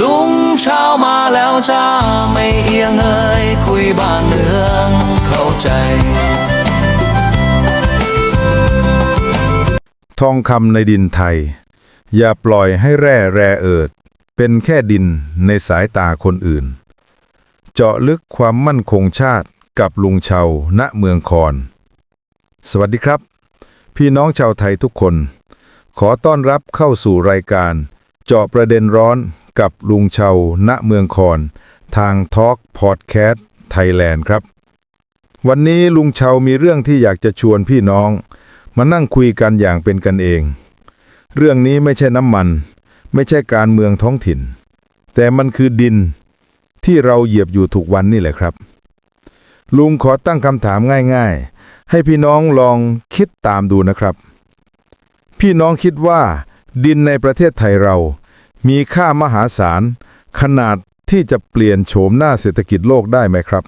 ลุงเช้ามาแล้วจ้าไม่เอียงเอ่ยคุยบ้านเมืองเข้าใจ ทองคำในดินไทย อย่าปล่อยให้แร่แรเอิด เป็นแค่ดินในสายตาคนอื่น เจาะลึกความมั่นคงชาติกับลุงเชาณเมืองคอน สวัสดีครับ พี่น้องชาวไทยทุกคน ขอต้อนรับเข้าสู่รายการ เจาะประเด็นร้อน กับลุงเชาณเมืองคอน ทางทอล์กพอดแคสต์ไทยแลนด์ครับ วันนี้ลุงเชามีเรื่องที่อยากจะชวนพี่น้อง มานั่งคุยกันอย่างเป็นกันเอง เรื่องนี้ไม่ใช่น้ำมัน ไม่ใช่การเมืองท้องถิ่น แต่มันคือดินที่เราเหยียบอยู่ทุกวันนี่แหละครับ ลุงขอตั้งคำถามง่ายๆ ให้พี่น้องลองคิดตามดูนะครับ พี่น้องคิดว่า ดินในประเทศไทยเรา มีค่ามหาศาล ขนาดที่จะเปลี่ยนโฉมหน้าเศรษฐกิจโลกได้ไหมครับ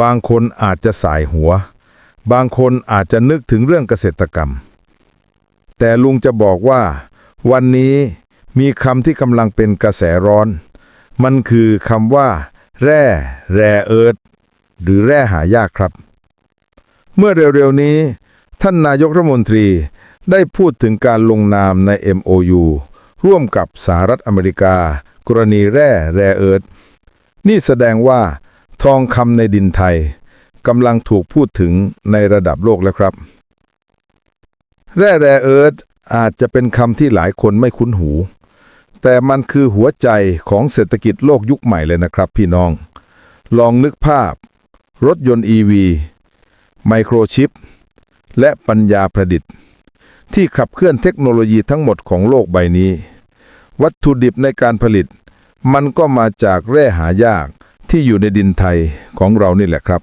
บางคนอาจจะสายหัว บางคนอาจจะนึกถึงเรื่องเกษตรกรรม แต่ลุงจะบอกว่า วันนี้มีคำที่กำลังเป็นกระแสร้อน มันคือคำว่า แร่ แร่เอิร์ธหรือแร่หายากครับ เมื่อเร็วๆนี้ ท่านนายกรัฐมนตรีได้พูดถึงการลงนามใน MOU ร่วมกับสหรัฐอเมริกา กรณีแร่แร่เอิร์ธนี่แสดงว่า ทองคำในดินไทยกำลังถูกพูดถึงในระดับโลกแล้วครับ แร่แร่เอิร์ธอาจจะเป็นคำที่หลายคนไม่คุ้นหู แต่มันคือหัวใจของเศรษฐกิจโลกยุคใหม่เลยนะครับพี่น้อง ลองนึกภาพ รถยนต์ EV ไมโครชิป และปัญญาประดิษฐ์ ที่ขับเคลื่อนเทคโนโลยีทั้งหมดของโลกใบนี้ วัตถุดิบในการผลิต มันก็มาจากแร่หายากที่อยู่ในดินไทยของเรานี่แหละครับ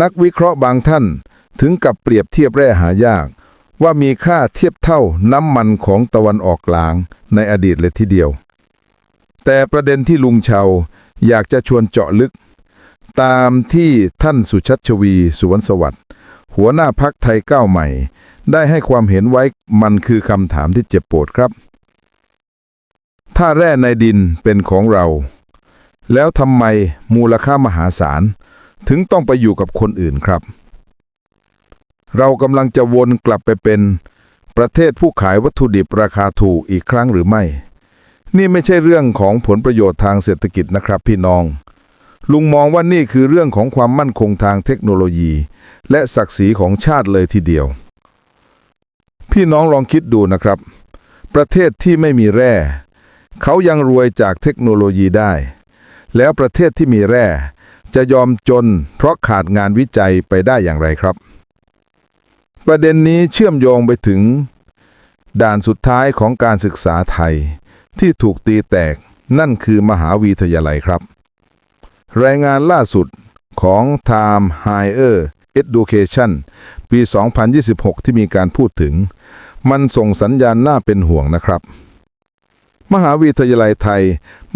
นักวิเคราะห์บางท่านถึงกับเปรียบเทียบแร่หายาก ว่ามีค่าเทียบเท่าน้ำมันของตะวันออกกลางในอดีตเลยทีเดียว แต่ประเด็นที่ลุงเชาอยากจะชวนเจาะลึก ตามที่ท่านสุชัชวีสุวรรณสวัสดิ์หัวหน้าพักไทยก้าวใหม่ ได้ให้ความเห็นไว้มันคือคำถามที่เจ็บปวดครับ ถ้าแร่ในดินเป็นของเรา แล้วทำไมมูลค่ามหาศาล ถึงต้องไปอยู่กับคนอื่นครับ เรากำลังจะวนกลับไปเป็น ประเทศผู้ขายวัตถุดิบราคาถูกอีกครั้งหรือไม่ นี่ไม่ใช่เรื่องของผลประโยชน์ทางเศรษฐกิจนะครับพี่น้อง ลุงมองว่านี่คือเรื่องของความมั่นคงทางเทคโนโลยี และศักดิ์ศรีของชาติเลยทีเดียว พี่น้องลองคิดดูนะครับ ประเทศที่ไม่มีแร่ เขายังรวยจากเทคโนโลยีได้ แล้วประเทศที่มีแร่ จะยอมจนเพราะขาดงานวิจัยไปได้อย่างไรครับ ประเด็นนี้เชื่อมโยงไปถึง ด่านสุดท้ายของการศึกษาไทย ที่ถูกตีแตกนั่นคือมหาวิทยาลัยครับ รายงานล่าสุดของ Time Higher Education ปี 2026 ที่มีการพูดถึง มันส่งสัญญาณน่าเป็นห่วงนะครับ มหาวิทยาลัยไทย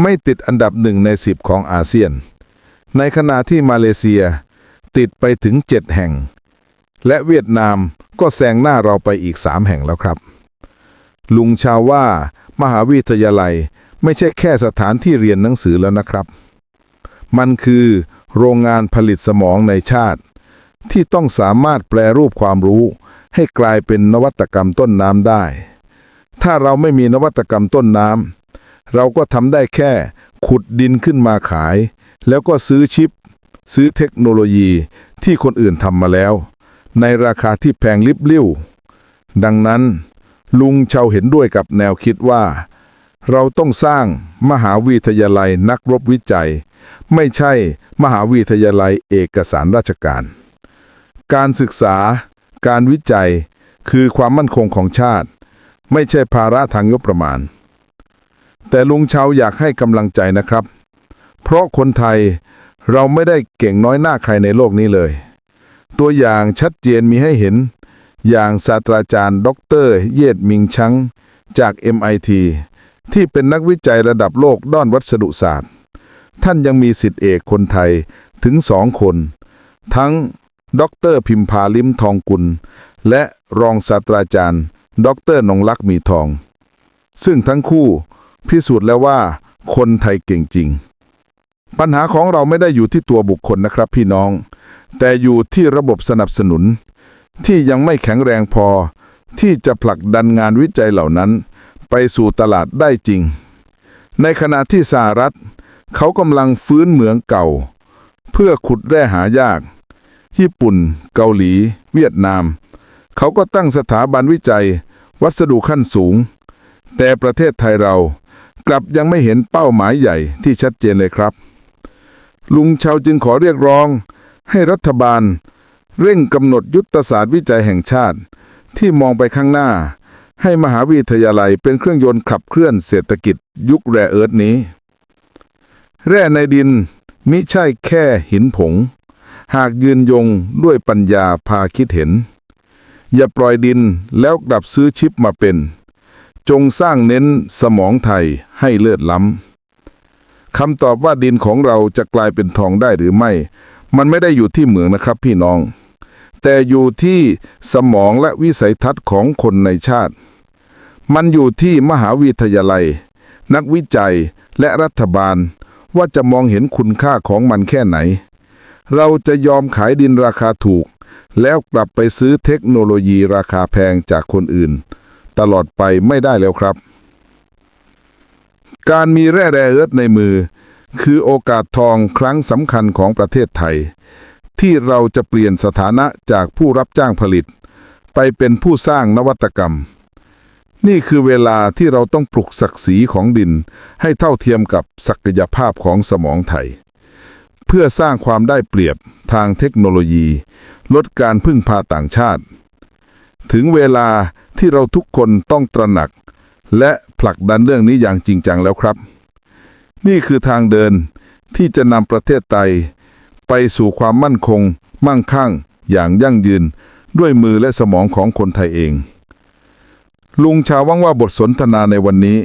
ไม่ติดอันดับหนึ่งในสิบของอาเซียน ในขณะที่มาเลเซียติดไปถึง 7 แห่ง และเวียดนามก็แซงหน้าเราไปอีก 3 แห่งแล้วครับ ลุงชาวว่ามหาวิทยาลัยไม่ใช่แค่สถานที่เรียนหนังสือแล้วนะครับ มันคือโรงงานผลิตสมองในชาติ ที่ต้องสามารถแปลรูปความรู้ให้กลายเป็นนวัตกรรมต้นน้ำได้ ถ้าเราไม่มีนวัตกรรมต้นน้ำเราก็ทำได้แค่ขุดดินขึ้นมาขาย แล้วก็ซื้อชิป ซื้อเทคโนโลยีที่คนอื่นทำมาแล้ว ในราคาที่แพงลิบลิ่วดังนั้น ลุงเชาเห็นด้วยกับแนวคิดว่า เราต้องสร้างมหาวิทยาลัยนักรบวิจัย ไม่ใช่มหาวิทยาลัยเอกสารราชการ การศึกษา การวิจัย คือความมั่นคงของชาติ ไม่ใช่ภาระทางงบประมาณ แต่ลุงเชาอยากให้กำลังใจนะครับ เพราะคนไทยเราไม่ได้เก่งน้อยหน้าใครในโลกนี้เลย ตัวอย่างชัดเจนมีให้เห็น อย่างศาสตราจารย์ดอกเตอรเยดมิงชังจาก MIT ที่เป็นนักวิจัยระดับโลกด้านวัสดุศาสตร์ ท่านยังมีสิทธิเอกคนไทยถึงสองคน ทั้งดอกเตอรพิมพาลิมทองกุล และรองศาสตราจารย์ ดอกเตอรนงลักษ์มีทอง ซึ่งทั้งคู่พิสูจน์แล้วว่า คนไทยเก่งจริง ปัญหาของเราไม่ได้อยู่ที่ตัวบุคคลนะครับพี่น้อง แต่อยู่ที่ระบบสนับสนุน ที่ยังไม่แข็งแรงพอ ที่จะผลักดันงานวิจัยเหล่านั้น ไปสู่ตลาดได้จริง ในขณะที่สหรัฐ เขากำลังฟื้นเหมืองเก่า เพื่อขุดแร่หายาก ญี่ปุ่น เกาหลี เวียดนาม เขาก็ตั้งสถาบันวิจัย วัสดุขั้นสูง แต่ประเทศไทยเรากลับยังไม่เห็นเป้าหมายใหญ่ที่ชัดเจนเลยครับ ลุงชาวจึงขอเรียกร้อง ให้รัฐบาล เร่งกำหนดยุทธศาสตร์วิจัยแห่งชาติ ที่มองไปข้างหน้า ให้มหาวิทยาลัยเป็นเครื่องยนต์ขับเคลื่อนเศรษฐกิจ ยุคแร่เอิร์ธนี้ แร่ในดินมิใช่แค่หินผง หากยืนยงด้วยปัญญาพาคิดเห็น อย่าปล่อยดินแล้วกลับซื้อชิปมาเป็น จงสร้างเน้นสมองไทยให้เลิศล้ำคำตอบว่าดินของเราจะกลายเป็นทองได้หรือไม่ มันไม่ได้อยู่ที่เหมืองนะครับพี่น้อง แต่อยู่ที่สมองและวิสัยทัศน์ของคนในชาติ มันอยู่ที่มหาวิทยาลัย นักวิจัยและรัฐบาลว่าจะมองเห็นคุณค่าของมันแค่ไหน เราจะยอมขายดินราคาถูก แล้วกลับไปซื้อเทคโนโลยีราคาแพงจากคนอื่น ตลอดไปไม่ได้แล้วครับ การมีแร่แร่เอิร์ธในมือ คือโอกาสทองครั้งสำคัญของประเทศไทย ที่เราจะเปลี่ยนสถานะจากผู้รับจ้างผลิต ไปเป็นผู้สร้างนวัตกรรม นี่คือเวลาที่เราต้องปลุกศักดิ์ศรีของดิน ให้เท่าเทียมกับศักยภาพของสมองไทย เพื่อสร้างความได้เปรียบทางเทคโนโลยี ลดการพึ่งพาต่างชาติ ถึงเวลาที่เราทุกคนต้องตระหนัก และผลักดันเรื่องนี้อย่างจริงจังแล้วครับ นี่คือทางเดินที่จะนำประเทศไทย ไปสู่ความมั่นคง มั่งคั่ง อย่างยั่งยืน ด้วยมือและสมองของคนไทยเอง ลุงชาววังว่าบทสนทนาในวันนี้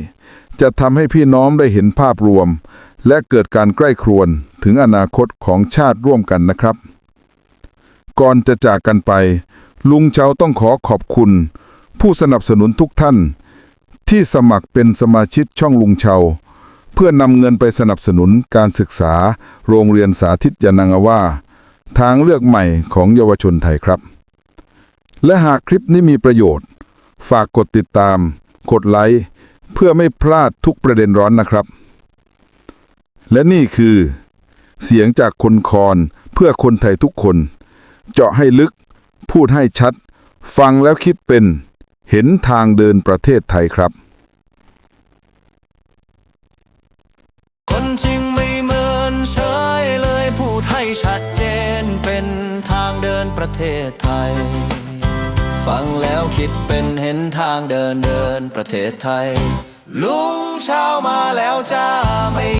จะทำให้พี่น้องได้เห็นภาพรวม และเกิดการใกล้ครวญ ถึงอนาคตของชาติร่วมกันนะครับ ก่อนจะจากกันไป ลุงเชาต้องขอขอบคุณ ผู้สนับสนุนทุกท่าน ที่สมัครเป็นสมาชิกช่องลุงเชา เพื่อนำเงินไปสนับสนุนการศึกษา โรงเรียนสาธิตยานังอว่า ทางเลือกใหม่ของเยาวชนไทยครับ และหากคลิปนี้มีประโยชน์ ฝากกดติดตาม กดไลค์เพื่อไม่พลาดทุกประเด็นร้อนนะครับ และนี่คือ เสียงจากคนคอนเพื่อคนไทยทุกคน เจาะให้ลึก พูดให้ชัด ฟังแล้วคิดเป็น เห็นทางเดินประเทศไทยครับ คนจริงไม่เหมือนเฉยเลยพูดให้ชัดเจนเป็นทางเดินประเทศไทย ฟังแล้วคิดเป็นเห็นทางเดินเดินประเทศไทย ลุงเช้ามาแล้วจ้าไม่